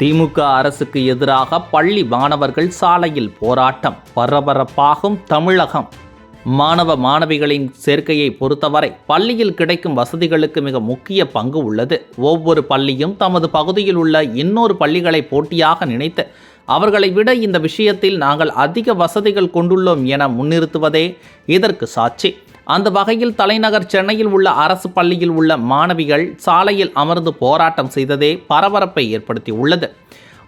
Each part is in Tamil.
திமுக அரசுக்கு எதிராக பள்ளி மாணவர்கள் சாலையில் போராட்டம். பரபரப்பாகும் தமிழகம். மாணவ மாணவிகளின் சேர்க்கையை பொறுத்தவரை பள்ளியில் கிடைக்கும் வசதிகளுக்கு மிக முக்கிய பங்கு உள்ளது. ஒவ்வொரு பள்ளியும் தமது பகுதியில் உள்ள இன்னொரு பள்ளிகளை போட்டியாக நினைத்து அவர்களை விட இந்த விஷயத்தில் நாங்கள் அதிக வசதிகள் கொண்டுள்ளோம் என முன்னிறுத்துவதே இதற்கு சாட்சி. அந்த வகையில் தலைநகர் சென்னையில் உள்ள அரசு பள்ளியில் உள்ள மாணவிகள் சாலையில் அமர்ந்து போராட்டம் செய்ததே பரபரப்பை ஏற்படுத்தி உள்ளது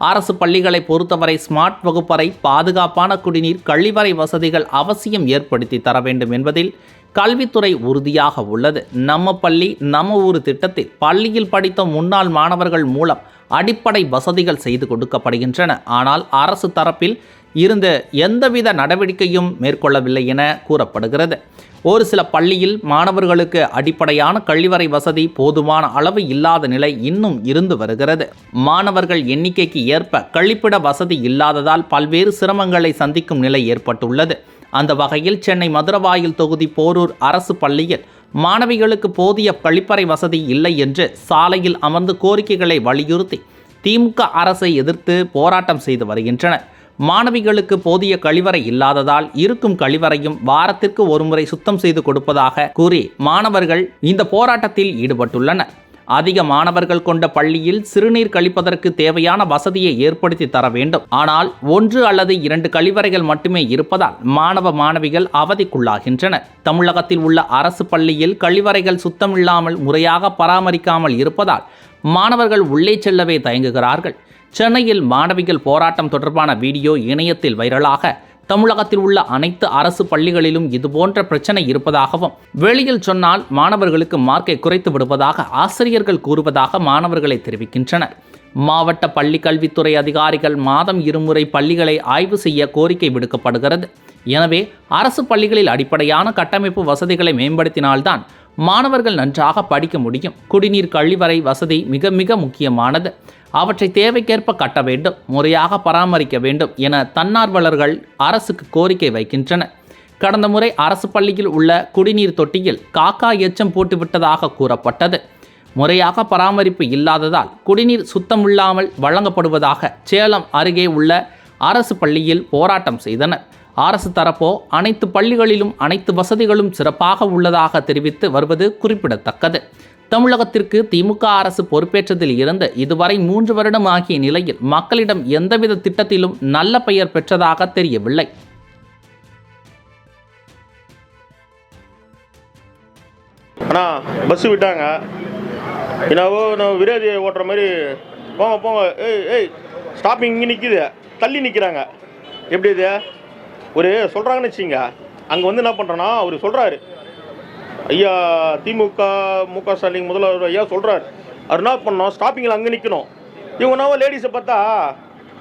அரசு பள்ளிகளை பொறுத்தவரை ஸ்மார்ட் வகுப்பறை பாதுகாப்பான குடிநீர் கழிவறை வசதிகள் அவசியம் ஏற்படுத்தி தர வேண்டும் என்பதில் கல்வித்துறை உறுதியாக உள்ளது. நம்ம பள்ளி நம்ம ஊர் திட்டத்தில் பள்ளியில் படித்த முன்னாள் மாணவர்கள் மூலம் அடிப்படை வசதிகள் செய்து கொடுக்கப்படுகின்றன. ஆனால் அரசு தரப்பில் இருந்த எந்தவித நடவடிக்கையும் மேற்கொள்ளவில்லை என கூறப்படுகிறது. ஒரு சில பள்ளியில் மாணவர்களுக்கு அடிப்படையான கழிவறை வசதி போதுமான அளவு இல்லாத நிலை இன்னும் இருந்து வருகிறது. மாணவர்கள் எண்ணிக்கைக்கு ஏற்ப கழிப்பிட வசதி இல்லாததால் பல்வேறு சிரமங்களை சந்திக்கும் நிலை ஏற்பட்டுள்ளது. அந்த வகையில் சென்னை மதுரவாயில் தொகுதி போரூர் அரசு பள்ளியில் மாணவிகளுக்கு போதிய கழிப்பறை வசதி இல்லை என்று சாலையில் அமர்ந்து கோரிக்கைகளை வலியுறுத்தி திமுக அரசை எதிர்த்து போராட்டம் செய்து வருகின்றனர். மாணவிகளுக்கு போதிய கழிவறை இல்லாததால் இருக்கும் கழிவறையும் வாரத்திற்கு ஒருமுறை சுத்தம் செய்து கொடுப்பதாக கூறி மாணவர்கள் இந்த போராட்டத்தில் ஈடுபட்டுள்ளனர். அதிக மாணவர்கள் கொண்ட பள்ளியில் சிறுநீர் கழிப்பதற்கு தேவையான வசதியை ஏற்படுத்தி தர வேண்டும். ஆனால் ஒன்று அல்லது இரண்டு கழிவறைகள் மட்டுமே இருப்பதால் மாணவ மாணவிகள் அவதிக்குள்ளாகின்றனர். தமிழகத்தில் உள்ள அரசு பள்ளியில் கழிவறைகள் சுத்தமில்லாமல் முறையாக பராமரிக்காமல் இருப்பதால் மாணவர்கள் உள்ளே செல்லவே தயங்குகிறார்கள். சென்னையில் மாணவிகள் போராட்டம் தொடர்பான வீடியோ இணையத்தில் வைரலாக. தமிழகத்தில் உள்ள அனைத்து அரசு பள்ளிகளிலும் இதுபோன்ற பிரச்சனை இருப்பதாகவும் வெளியில் சொன்னால் மாணவர்களுக்கு மார்க்கை குறைத்து விடுவதாக ஆசிரியர்கள் கூறுவதாக மாணவர்களை தெரிவிக்கின்றனர். மாவட்ட பள்ளி கல்வித்துறை அதிகாரிகள் மாதம் இருமுறை பள்ளிகளை ஆய்வு செய்ய கோரிக்கை விடுக்கப்படுகிறது. எனவே அரசு பள்ளிகளில் அடிப்படையான கட்டமைப்பு வசதிகளை மேம்படுத்தினால்தான் மாணவர்கள் நன்றாக படிக்க முடியும். குடிநீர் கழிவறை வசதி மிக மிக முக்கியமானது. அவற்றை தேவைக்கேற்ப கட்ட வேண்டும் முறையாக பராமரிக்க வேண்டும் என தன்னார்வலர்கள் அரசுக்கு கோரிக்கை வைக்கின்றனர் கடந்த முறை அரசு பள்ளியில் உள்ள குடிநீர் தொட்டியில் காக்கா எச்சம் போட்டுவிட்டதாக கூறப்பட்டது. முறையாக பராமரிப்பு இல்லாததால் குடிநீர் சுத்தமில்லாமல் வழங்கப்படுவதாக சேலம் அருகே உள்ள அரசு பள்ளியில் போராட்டம் செய்தனர் அரசு தரப்போ அனைத்து பள்ளிகளிலும் அனைத்து வசதிகளும் சிறப்பாக உள்ளதாக தெரிவித்து வருவது குறிப்பிடத்தக்கது. தமிழகத்திற்கு திமுக அரசு பொறுப்பேற்றதில் இருந்து இதுவரை மூன்று வருடம் ஆகிய நிலையில் மக்களிடம் எந்தவித திட்டத்திலும் நல்ல பெயர் பெற்றதாக தெரியவில்லை. அண்ணா பஸ்ஸு விட்டாங்க. என்னவோ நான் விரோதி ஓட்டுற மாதிரி போங்க போங்க. ஏய் ஏய் ஸ்டாப்பிங் இங்கே நிற்கிது தள்ளி நிற்கிறாங்க எப்படி இது? ஒரு சொல்கிறாங்கன்னு வச்சுங்க அங்கே வந்து என்ன பண்ணுறேன்னா அவர் சொல்கிறாரு ஐயா திமுக மு க ஸ்டாலின் முதல்வர் ஐயா சொல்கிறார் அவர் என்ன பண்ணோம் ஸ்டாப்பிங்கில் அங்கே நிற்கணும் இவங்கனாவோ லேடிஸை பார்த்தா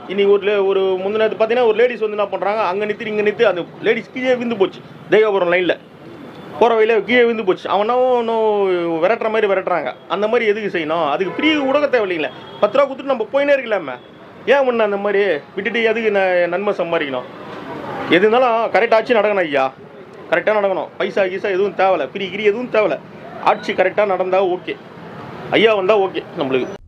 இன்னைக்கு ஒரு லே- ஒரு முந்தினது பார்த்தீங்கன்னா ஒரு லேடிஸ் வந்து என்ன பண்ணுறாங்க அங்கே நிறுத்தி இங்கே நிறுத்தி அந்த லேடிஸ் கீழே விந்து போச்சு தேவபுரம் லைனில் போகிற வழியில் கீழே விழுந்து போச்சு. அவனும் இன்னும் விரட்டுற மாதிரி விரட்டுறாங்க. அந்த மாதிரி எதுக்கு செய்யணும்? அதுக்கு ஃப்ரீ உடக தேவையில்லைங்களே. பத்து ரூபா கொடுத்துட்டு நம்ம போயினே இருக்கலாமே. ஏன் ஒன்று அந்த மாதிரி விட்டுட்டு எதுக்கு நன்மை சம்பாதிக்கணும்? எது இருந்தாலும் கரெக்ட் ஆச்சு நடக்கணும் ஐயா. கரெக்டாக நடக்கணும். பைசா கீசா எதுவும் தேவையில்ல பிரி கிரி எதுவும் தேவையில்ல ஆட்சி கரெக்டாக நடந்தால் ஓகே ஐயா வந்தால் ஓகே நம்மளுக்கு